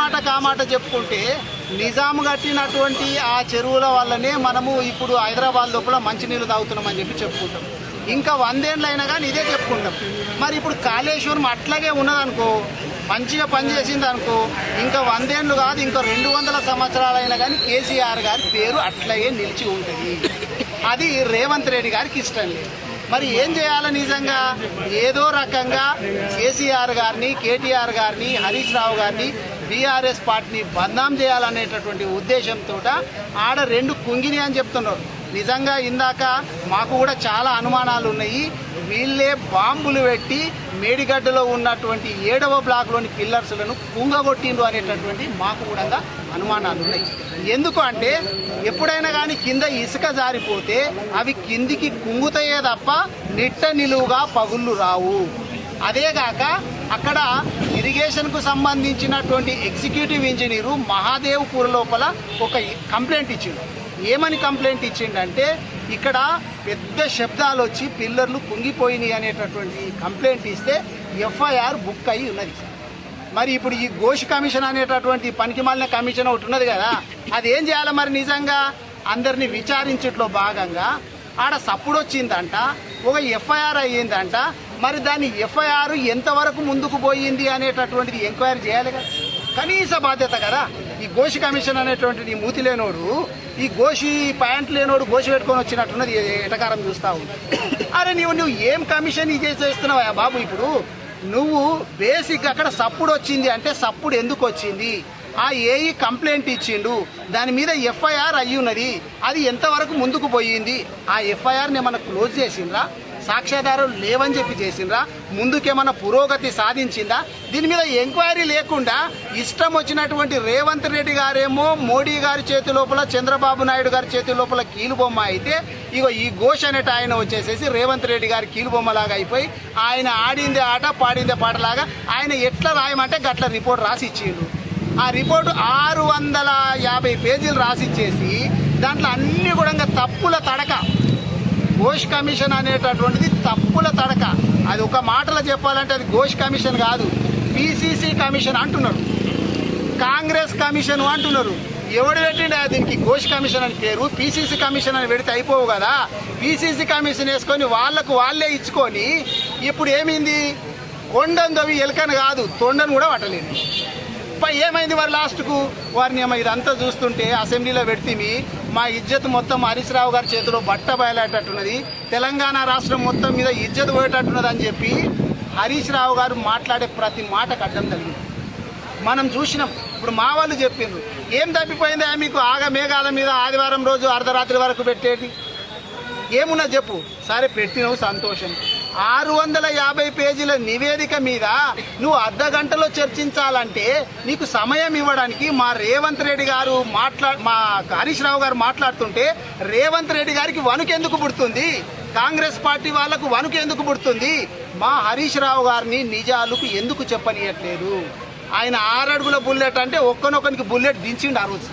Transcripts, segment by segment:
మాట చెప్పుకుంటే నిజాం కట్టినటువంటి ఆ చెరువుల వల్లనే మనము ఇప్పుడు హైదరాబాద్ లోపల మంచినీళ్ళు తాగుతున్నామని చెప్పి చెప్పుకుంటాం. ఇంకా వందేళ్ళు అయినా కానీ ఇదే చెప్పుకుంటాం. మరి ఇప్పుడు కాళేశ్వరం అట్లాగే ఉన్నదనుకో మంచిగా పనిచేసింది అనుకో ఇంకా వందేళ్ళు కాదు ఇంకా రెండు వందల సంవత్సరాలైనా కానీ కేసీఆర్ గారి పేరు అట్లాగే నిలిచి ఉంటుంది. అది రేవంత్ రెడ్డి గారికి ఇష్టం లేదు. మరి ఏం చేయాలి నిజంగా? ఏదో రకంగా కేసీఆర్ గారిని కేటీఆర్ గారిని హరీష్ రావు గారిని బీఆర్ఎస్ పార్టీని బద్నాం చేయాలనేటటువంటి ఉద్దేశంతో ఆడ రెండు కుంగిని అని చెప్తున్నారు. నిజంగా ఇందాక మాకు కూడా చాలా అనుమానాలు ఉన్నాయి. వీళ్ళే బాంబులు పెట్టి మేడిగడ్డలో ఉన్నటువంటి ఏడవ బ్లాక్లోని పిల్లర్స్లను కుంగగొట్టిండు అనేటటువంటి మాకు కూడా అనుమానాలు ఉన్నాయి. ఎందుకు అంటే ఎప్పుడైనా కానీ కింద ఇసుక జారిపోతే అవి కిందికి కుంగుతాయే తప్ప నిట్ట నిలువుగా పగుళ్ళు రావు. అదేగాక అక్కడ ఇరిగేషన్కు సంబంధించినటువంటి ఎగ్జిక్యూటివ్ ఇంజనీరు మహాదేవ్పూర్ లోపల ఒక కంప్లైంట్ ఇచ్చిండు. ఏమని కంప్లైంట్ ఇచ్చిండంటే ఇక్కడ పెద్ద శబ్దాలు వచ్చి పిల్లర్లు కుంగిపోయినాయి అనేటటువంటి కంప్లైంట్ ఇస్తే ఎఫ్ఐఆర్ బుక్ అయి ఉన్నది. మరి ఇప్పుడు ఈ ఘోష్ కమిషన్ అనేటటువంటి పనికిమాలిన కమిషన్ ఒకటి ఉన్నది కదా అది ఏం చేయాలి మరి నిజంగా? అందరిని విచారించట్లో భాగంగా ఆడ సప్పుడు వచ్చిందంట ఒక ఎఫ్ఐఆర్ అయ్యిందంట మరి దాని ఎఫ్ఐఆర్ ఎంతవరకు ముందుకు పోయింది అనేటటువంటిది ఎంక్వైరీ చేయాలి కదా. కనీస బాధ్యత కదా. ఈ గోషి కమిషన్ అనేటువంటిది మూతి లేనోడు ఈ గోషి ప్యాంట్ లేనోడు గోషి పెట్టుకొని వచ్చినట్టున్నది ఎటకారం చూస్తా ఉంది. అరే నువ్వు నువ్వు ఏం కమిషన్ ఇది చేస్తున్నావా బాబు ఇప్పుడు? నువ్వు బేసిక్ అక్కడ సప్పుడు వచ్చింది అంటే సప్పుడు ఎందుకు వచ్చింది? ఆ ఏఈ కంప్లైంట్ ఇచ్చిండు. దాని మీద ఎఫ్ఐఆర్ అయ్యి ఉన్నది అది ఎంతవరకు ముందుకు పోయింది? ఆ ఎఫ్ఐఆర్ని ఏమన్నా క్లోజ్ చేసిందా సాక్ష్యాధారాలు లేవని చెప్పి చేసిండ్రా? ముందుకేమన్నా పురోగతి సాధించిందా? దీని మీద ఎంక్వైరీ లేకుండా ఇష్టం వచ్చినటువంటి రేవంత్ రెడ్డి గారేమో మోడీ గారి చేతి లోపల చంద్రబాబు నాయుడు గారి చేతి లోపల కీలుబొమ్మ అయితే ఇగో ఈ ఘోష్ అనేట ఆయన వచ్చేసేసి రేవంత్ రెడ్డి గారి కీలుబొమ్మలాగా అయిపోయి ఆయన ఆడిందే ఆట పాడిందే పాటలాగా ఆయన ఎట్లా రాయమంటే గట్ల రిపోర్ట్ రాసి ఇచ్చిండు. ఆ రిపోర్టు ఆరు వందల యాభై పేజీలు రాసిచ్చేసి దాంట్లో అన్ని కూడా తప్పుల తడక ఘోష్ కమిషన్ అనేటటువంటిది తప్పుల తడక. అది ఒక మాటలో చెప్పాలంటే అది ఘోష్ కమిషన్ కాదు పిసిసి కమిషన్ అంటున్నారు. కాంగ్రెస్ కమిషన్ అంటున్నారు. ఎవడు పెట్టిండే దీనికి? ఘోష్ కమిషన్ అని పేరు పిసిసి కమిషన్ అని పెడితే అయిపోవు కదా. పిసిసి కమిషన్ వేసుకొని వాళ్ళకు వాళ్ళే ఇచ్చుకొని ఇప్పుడు ఏమైంది? కొండను తవ్వి ఎలకను కాదు తొండను కూడా పట్టలేదు. పై ఏమైంది వారు లాస్ట్కు? వారిని ఏమో ఇదంతా చూస్తుంటే అసెంబ్లీలో పెడితే మా ఇజ్జత్ మొత్తం హరీష్ రావు గారి చేతిలో బట్ట బయలేటట్టున్నది తెలంగాణ రాష్ట్రం మొత్తం మీద ఇజ్జత్ పోయేటట్టున్నది అని చెప్పి హరీష్ రావు గారు మాట్లాడే ప్రతి మాటకు అడ్డం తగిలింది మనం చూసినాం. ఇప్పుడు మా వాళ్ళు చెప్పిండ్రు. ఏం తప్పిపోయిందా మీకు? ఆగ మేఘాల మీద ఆదివారం రోజు అర్ధరాత్రి వరకు పెట్టేది? ఏమున్నా చెప్పు. సరే పెట్టినావు సంతోషం. ఆరు వందల యాభై పేజీల నివేదిక మీద నువ్వు అర్ధ గంటలో చర్చించాలంటే నీకు సమయం ఇవ్వడానికి మా రేవంత్ రెడ్డి గారు మాట్లా మా హరీష్ రావు గారు మాట్లాడుతుంటే రేవంత్ రెడ్డి గారికి వణుకెందుకు పుడుతుంది? కాంగ్రెస్ పార్టీ వాళ్ళకు వణుకెందుకు పుడుతుంది? మా హరీష్ రావు గారిని నిజాలకు ఎందుకు చెప్పనీయట్లేదు? ఆయన ఆరడుగుల బుల్లెట్ అంటే ఒక్కనొక్కనికి బుల్లెట్ దించిండు ఆ రోజు.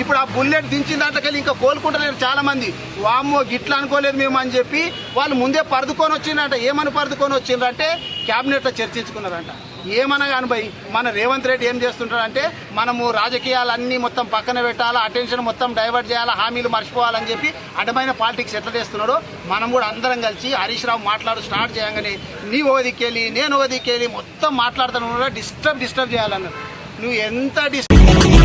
ఇప్పుడు ఆ బుల్లెట్ దించిన దాంట్లోకెళ్ళి ఇంకా కోలుకుంటలేరు చాలా మంది వామ్మో గిట్లా అనుకోలేదు మేము అని చెప్పి వాళ్ళు ముందే పరుదుకొని వచ్చిందంట ఏమని పరుదుకొని వచ్చిండ్రంటే క్యాబినెట్లో చర్చించుకున్నారంట. ఏమన్నా కానీ భయ్ మన రేవంత్ రెడ్డి ఏం చేస్తుంటాడంటే మనము రాజకీయాలన్నీ మొత్తం పక్కన పెట్టాలా అటెన్షన్ మొత్తం డైవర్ట్ చేయాలా హామీలు మర్చిపోవాలని చెప్పి అడ్డమైన పాలిటిక్స్ ఎట్లా చేస్తున్నాడో మనం కూడా అందరం కలిసి హరీష్ రావు మాట్లాడు స్టార్ట్ చేయగానే నీ ఓదికెళ్ళి నేను ఓదికెళ్ళి మొత్తం మాట్లాడుతున్నాడు డిస్టర్బ్ డిస్టర్బ్ చేయాలన్నారు. నువ్వు ఎంత డిస్టర్బ్